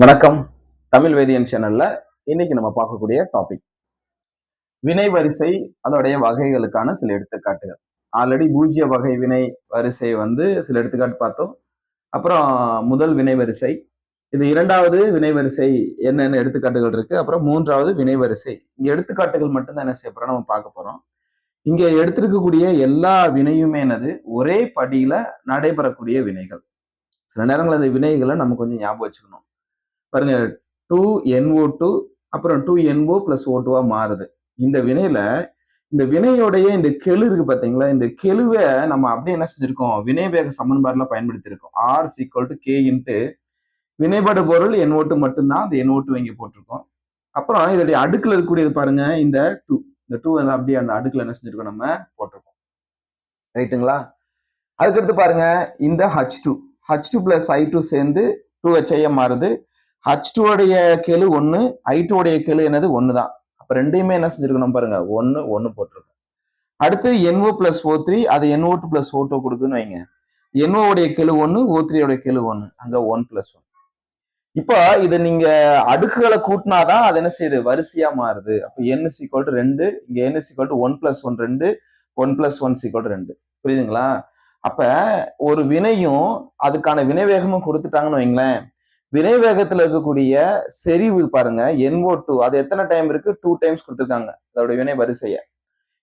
வணக்கம். தமிழ் வேதியன் சேனல்ல இன்னைக்கு நம்ம பார்க்கக்கூடிய டாபிக் வினை வரிசை அதோடைய வகைகளுக்கான சில எடுத்துக்காட்டுகள். ஆல்ரெடி பூஜ்ய வகை வினை வரிசை வந்து சில எடுத்துக்காட்டு பார்த்தோம். அப்புறம் முதல் வினை வரிசை. இது இரண்டாவது வினை வரிசை என்னென்ன எடுத்துக்காட்டுகள் இருக்கு. அப்புறம் மூன்றாவது வினை வரிசை. இங்க எடுத்துக்காட்டுகள் மட்டும்தான் என்ன செய்ய போறோம்? நம்ம பார்க்க போறோம். இங்க எடுத்திருக்கக்கூடிய எல்லா வினையுமே என்னது? ஒரே படியில நடைபெறக்கூடிய வினைகள். சில நேரங்கள் அந்த வினைகளை நம்ம கொஞ்சம் ஞாபகம் வச்சுக்கணும். பாருங்க டூ என்ஓ டூ அப்புறம் டூ என்ஓ பிளஸ் ஓ டூவா மாறுது. இந்த வினையில இந்த வினையோடைய இந்த கெழு இருக்கு பாத்தீங்களா? இந்த கெழுவை நம்ம அப்படியே என்ன செஞ்சிருக்கோம்? வினைவேக சமன்பாடுல பயன்படுத்தியிருக்கோம். R is equal to K into வினைபடு பொருள் என் ஓட்டு மட்டும்தான். அந்த என் ஓட்டு இங்கே போட்டிருக்கோம். அப்புறம் இதோடைய அடுக்கில் இருக்கக்கூடியது பாருங்க இந்த டூ இந்த டூ வந்து அப்படியே அந்த அடுக்கில் என்ன செஞ்சிருக்கோம் நம்ம? போட்டிருக்கோம். ரைட்டுங்களா? அதுக்கடுத்து பாருங்க இந்த H two H two plus I two சேர்ந்து டூ ஹெச்ஐஎம் மாறுது. ஹச் உடைய கெழு ஒன்று ஐ உடைய கெழு என்னது ஒன்று தான் அப்போ ரெண்டையுமே என்ன செஞ்சுருக்கணும் பாருங்க. ஒன்று ஒன்று போட்டிருக்கோம். அடுத்து என்ஓ பிளஸ் ஓ த்ரீ அது NO two plus O two கொடுக்குன்னு வைங்க. என்ஓ உடைய கெழு ஒன்று ஓ த்ரீயோடைய கெழு ஒன்று அங்கே ஒன் பிளஸ் ஒன் இப்போ இதை நீங்க அடுக்குகளை கூட்டினாதான் அது என்ன செய்யுது? வரிசையா மாறுது. அப்போ என் சீக்வல் டு ரெண்டு இங்க N is equal to one plus one ரெண்டு one plus one is equal to ரெண்டு. புரியுதுங்களா? அப்ப ஒரு வினையும் அதுக்கான வினை வேகமும் கொடுத்துட்டாங்கன்னு வைங்களேன். வினை வேகத்துல இருக்கக்கூடிய செறிவு பாருங்க. என்ஓ டூ அது எத்தனை டைம் இருக்கு? டூ டைம்ஸ் கொடுத்துருக்காங்க. அதோட வினை வரிசைய.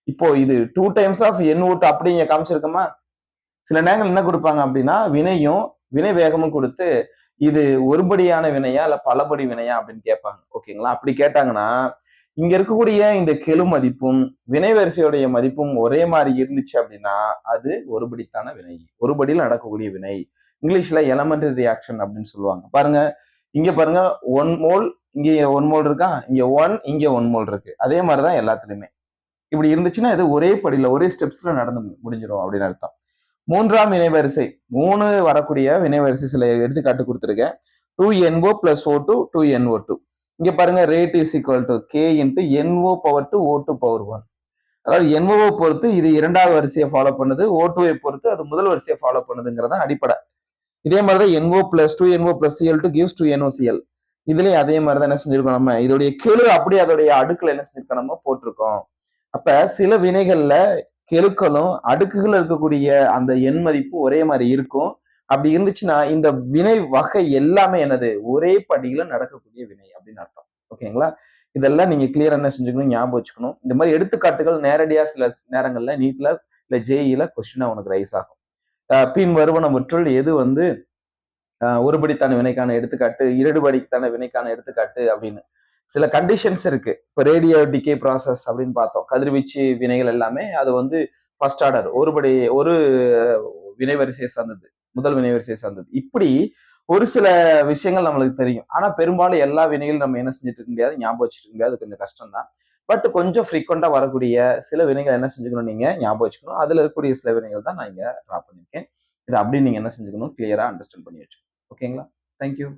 இப்போ இது two times of NO two அப்படி இங்க காமிச்சிருக்கோமா? சில நேரங்கள் என்ன கொடுப்பாங்க அப்படின்னா வினையும் வினை வேகமும் கொடுத்து இது ஒருபடியான வினையா இல்ல பலபடி வினையா அப்படின்னு கேட்பாங்க. ஓகேங்களா? அப்படி கேட்டாங்கன்னா இங்க இருக்கக்கூடிய இந்த கெழு மதிப்பும் வினை வரிசையுடைய மதிப்பும் ஒரே மாதிரி இருந்துச்சு அப்படின்னா அது ஒருபடித்தான வினை. ஒருபடியில் நடக்கக்கூடிய வினை. இங்கிலீஷ்ல எலமெண்டரி ரியாக்ஷன் அப்படின்னு சொல்லுவாங்க. பாருங்க இங்க பாருங்க ஒன் மோல் இங்க ஒன் மோல் இருக்கா? இங்க ஒன் இங்க ஒன் மோல் இருக்கு. அதே மாதிரிதான் எல்லாத்துலயுமே. இப்படி இருந்துச்சுன்னா இது ஒரே படியில ஒரே ஸ்டெப்ஸ்ல நடந்து முடிஞ்சிடும் அப்படின்னு அர்த்தம். மூன்றாம் வினைவரிசை மூணு வரக்கூடிய வினைவரிசை சில எடுத்துக்காட்டு கொடுத்துருக்கேன். Two NO plus O two two NO two இங்க பாருங்க rate is equal to K into NO power two O two power one அதாவது என்ஓவை பொறுத்து இது இரண்டாவது வரிசையை ஃபாலோ பண்ணுது ஓ டூவை பொறுத்து அது முதல் வரிசையை ஃபாலோ பண்ணுதுங்கிறதான் அடிப்படை. இதே மாதிரி தான் NO plus two NO plus Cl two gives two NOCl இதுலயும் அதே மாதிரி தான் என்ன செஞ்சிருக்கோம் நம்ம? இதோடைய கெழு அப்படியே அதோடைய அடுக்குல என்ன செஞ்சிருக்கோம் நம்ம? போட்டிருக்கோம். அப்ப சில வினைகள்ல கெழுக்களும் அடுக்குகள் இருக்கக்கூடிய அந்த எண் மதிப்பு ஒரே மாதிரி இருக்கும். அப்படி இருந்துச்சுன்னா இந்த வினை வகை எல்லாமே என்னது? ஒரே படியில நடக்கக்கூடிய வினை அப்படின்னு அர்த்தம். ஓகேங்களா? இதெல்லாம் நீங்க கிளியர் என்ன செஞ்சுக்கணும்? ஞாபகம் வச்சுக்கணும். இந்த மாதிரி எடுத்துக்காட்டுகள் நேரடியா சில நேரங்கள்ல நீட்ல இல்ல ஜேஇல கொஸ்டினா உனக்கு ரைஸ் ஆகும். பின் வருவனவற்றுள் எது வந்து ஒருபடித்தான வினைக்கான எடுத்துக்காட்டு இரடுபடித்தான வினைக்கான எடுத்துக்காட்டு அப்படின்னு. சில கண்டிஷன்ஸ் இருக்கு. இப்போ ரேடியோ டிகே ப்ராசஸ் அப்படின்னு பார்த்தோம். கதிர்வீச்சு வினைகள் எல்லாமே அது வந்து ஃபர்ஸ்ட் ஆர்டர் ஒருபடி ஒரு வினைவரிசையை சார்ந்தது. முதல் வினைவரிசையை சார்ந்தது. இப்படி ஒரு சில விஷயங்கள் நம்மளுக்கு தெரியும். ஆனா பெரும்பாலும் எல்லா வினைகளும் நம்ம என்ன செஞ்சுட்டு இருக்க முடியாது? ஞாபகம் வச்சுட்டு முடியாது. கொஞ்சம் கஷ்டம் தான் பட் கொஞ்சம் ஃப்ரீக்வெண்டா வரக்கூடிய சில வினைகள் என்ன செஞ்சுக்கணும் நீங்கள் ஞாபகம் வச்சுக்கணும். அதில் இருக்கக்கூடிய சில வினைகள் தான் நான் இங்கே ட்ரா பண்ணியிருக்கேன். இது அப்படி நீங்கள் என்ன செஞ்சுக்கணும்? கிளியராக அண்டர்ஸ்டாண்ட் பண்ணி வச்சுக்கணும். ஓகேங்களா தேங்க்யூ